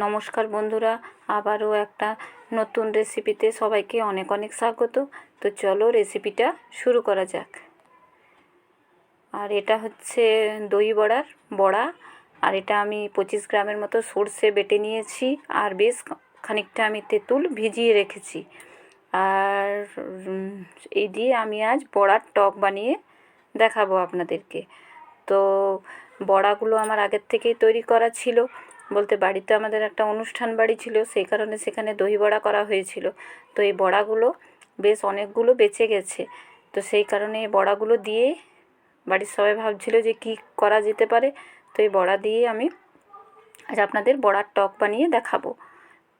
নমস্কার বন্ধুরা, আবারও একটা নতুন রেসিপিতে সবাইকে অনেক অনেক স্বাগত। তো চলো রেসিপিটা শুরু করা যাক। আর এটা হচ্ছে দই বড়ার বড়া, আর এটা আমি পঁচিশ গ্রামের মতো সর্ষে বেটে নিয়েছি, আর বেশ খানিকটা আমি তেঁতুল ভিজিয়ে রেখেছি। আর এই দিয়ে আমি আজ বড়ার টক বানিয়ে দেখাবো আপনাদেরকে। তো বড়াগুলো আমার আগের থেকেই তৈরি করা ছিল বলতে বাড়িতে আমাদের একটা অনুষ্ঠান বাড়ি ছিল, সেই কারণে সেখানে দই বড়া করা হয়েছিল। তো এই বড়াগুলো বেশ অনেকগুলো বেঁচে গেছে। তো সেই কারণে এই বড়াগুলো দিয়ে বাড়ির সবাই ভাবছিল যে কি করা যেতে পারে। তো এই বড়া দিয়ে আমি আজ আপনাদের বড়ার টক বানিয়ে দেখাবো।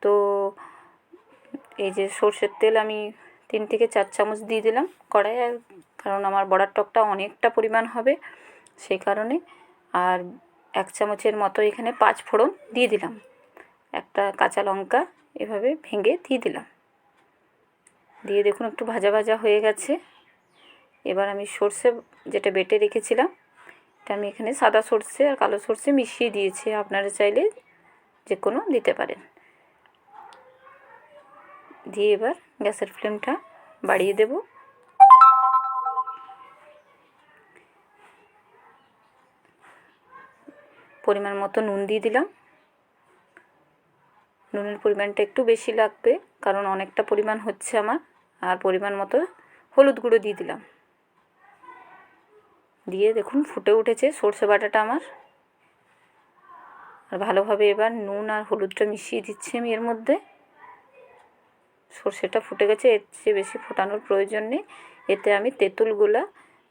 তো এই যে সর্ষের তেল আমি তিন থেকে চার চামচ দিয়ে দিলাম কড়াইয়ে, কারণ আমার বড়ার টকটা অনেকটা পরিমাণ হবে। সেই কারণে আর এক চামচের মতো এখানে পাঁচ ফোড়ন দিয়ে দিলাম। একটা কাঁচা লঙ্কা এভাবে ভেঙে দিয়ে দিলাম। দিয়ে দেখুন একটু ভাজা ভাজা হয়ে গেছে। এবার আমি সর্ষে যেটা বেটে রেখেছিলাম, এটা আমি এখানে সাদা সর্ষে আর কালো সর্ষে মিশিয়ে দিয়েছি। আপনারা চাইলে যে কোনো দিতে পারেন। দিয়ে এবার গ্যাসের ফ্লেমটা বাড়িয়ে দেব। পরিমাণ মতো নুন দিয়ে দিলাম। নুনের পরিমাণটা একটু বেশি লাগবে, কারণ অনেকটা পরিমাণ হচ্ছে আমার, আর পরিমাণ মতো হলুদ গুঁড়ো দিয়ে দিলাম। দিয়ে দেখুন ফুটে উঠেছে সর্ষে বাটাটা আমার। আর ভালোভাবে এবার নুন আর হলুদটা মিশিয়ে দিচ্ছি আমি এর মধ্যে। সর্ষেটা ফুটে গেছে, এর চেয়ে বেশি ফোটানোর প্রয়োজন নেই। এতে আমি তেঁতুলগুলা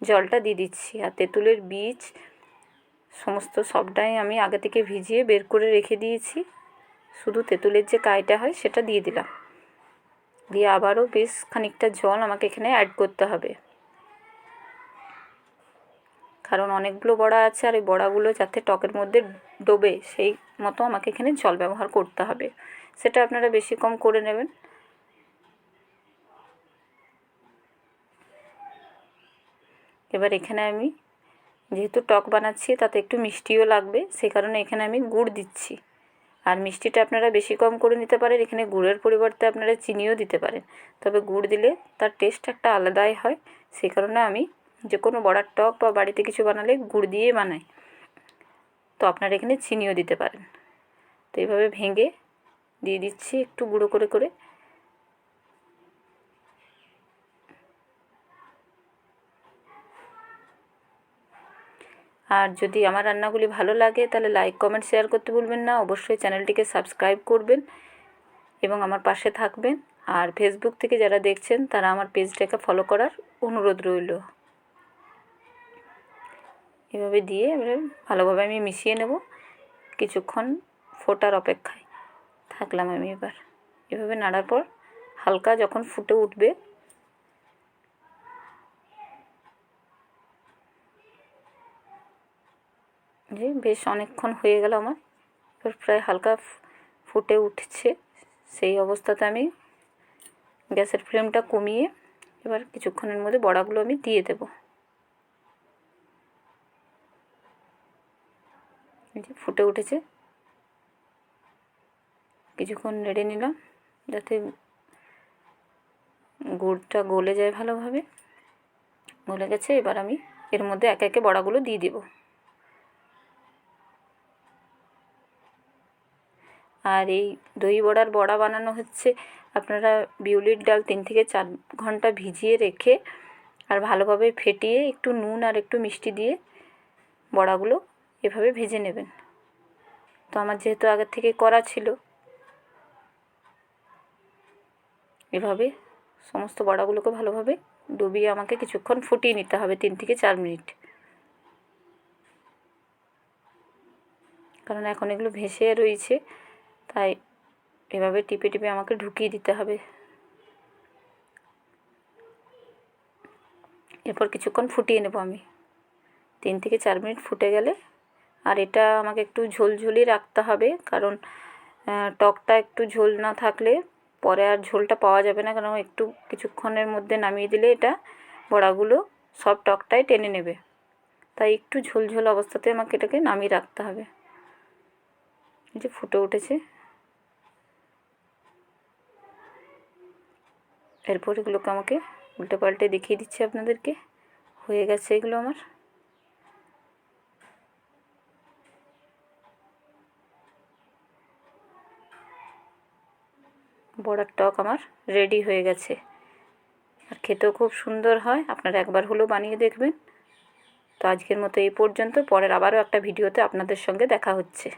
জলটা দিয়ে দিচ্ছি, আর তেঁতুলের বীজ সমস্ত সবটাই আমি আগে থেকে ভিজিয়ে বের করে রেখে দিয়েছি। শুধু তেঁতুলের যে কাইটা হয় সেটা দিয়ে দিলাম। দিয়ে আবারও বেশ খানিকটা জল আমাকে এখানে অ্যাড করতে হবে। কারণ অনেকগুলো বড়া আছে আর এই বড়াগুলো যাতে টকের মধ্যে ডোবে, সেই মতো আমাকে এখানে জল ব্যবহার করতে হবে। সেটা আপনারা বেশি কম করে নেবেন। এবার এখানে আমি যেহেতু টক বানাচ্ছি, তাতে একটু মিষ্টিও লাগবে সেই কারণে এখানে আমি গুড় দিচ্ছি। আর মিষ্টিটা আপনারা বেশি কম করে নিতে পারেন, এখানে গুড়ের পরিবর্তে আপনারা চিনিও দিতে পারেন। তবে গুড় দিলে তার টেস্ট একটা আলাদাই হয় সেই কারণে আমি যে কোনো বড়ার টক বা বাড়িতে কিছু বানালে গুড় দিয়ে বানাই। তো আপনারা এখানে চিনিও দিতে পারেন। তো এইভাবে ভেঙে দিয়ে দিচ্ছি, একটু গুঁড়ো করে করে। আর যদি আমার রান্নাগুলি ভালো লাগে, তাহলে লাইক কমেন্ট শেয়ার করতে ভুলবেন না। অবশ্যই চ্যানেলটিকে সাবস্ক্রাইব করবেন এবং আমার পাশে থাকবেন। আর ফেসবুক থেকে যারা দেখছেন, তারা আমার পেজটাকে ফলো করার অনুরোধ রইল। এভাবে দিয়ে এবারে ভালোভাবে আমি মিশিয়ে নেব। কিছুক্ষণ ফোটার অপেক্ষায়। থাকলাম আমি এবার। এভাবে নাড়ার পর হালকা যখন ফুটে উঠবে যে বেশ অনেকক্ষণ হয়ে গেল আমার। এবার প্রায় হালকা ফুটে উঠছে। সেই অবস্থাতে আমি গ্যাসের ফ্লেমটা কমিয়ে এবার কিছুক্ষণের মধ্যে বড়াগুলো আমি দিয়ে দেব। যে ফুটে উঠেছে। কিছুক্ষণ নেড়ে নিলাম যাতে গুড়টা গলে যায় ভালোভাবে। গলে গেছে, এবার আমি এর মধ্যে একে একে বড়াগুলো দিয়ে দেবো। আর এই দই বড়ার বড়া বানানো হচ্ছে। আপনারা বিউলির ডাল তিন থেকে চার ঘণ্টা ভিজিয়ে রেখে আর ভালোভাবে ফেটিয়ে একটু নুন আর একটু মিষ্টি দিয়ে বড়াগুলো এভাবে ভেজে নেবেন। তো আমার যেহেতু আগের থেকে করা ছিল, এভাবে সমস্ত বড়াগুলোকে ভালোভাবে ডুবিয়ে আমাকে কিছুক্ষণ ফুটিয়ে নিতে হবে তিন থেকে চার মিনিট। কারণ এখন এগুলো ভেসে রয়েছে। তাই এভাবে টিপে টিপে আমাকে ঢুকিয়ে দিতে হবে। এরপর কিছুক্ষণ ফুটিয়ে নেব আমি। তিন থেকে চার মিনিট ফুটে গেলে আর এটা আমাকে একটু ঝোলঝোলই রাখতে হবে কারণ টকটা একটু ঝোল না থাকলে পরে আর ঝোলটা পাওয়া যাবে না। কারণ একটু কিছুক্ষণের মধ্যে নামিয়ে দিলে এটা বড়াগুলো সব টকটাই টেনে নেবে। তাই একটু ঝোলঝোল অবস্থাতে আমাকে এটাকে নামিয়ে রাখতে হবে। যে ফুটে উঠেছে। এরপর এগুলোকে আমাকে উল্টে পাল্টে দেখিয়ে দিচ্ছি আপনাদেরকে। হয়ে গেছে এগুলো আমার। বড়ার টক আমার রেডি হয়ে গেছে। আর খেতেও খুব সুন্দর হয়। আপনারা একবার হলেও বানিয়ে দেখবেন। তো আজকের মতো এই পর্যন্ত। পরের আবারও একটা ভিডিওতে আপনাদের সঙ্গে দেখা হচ্ছে।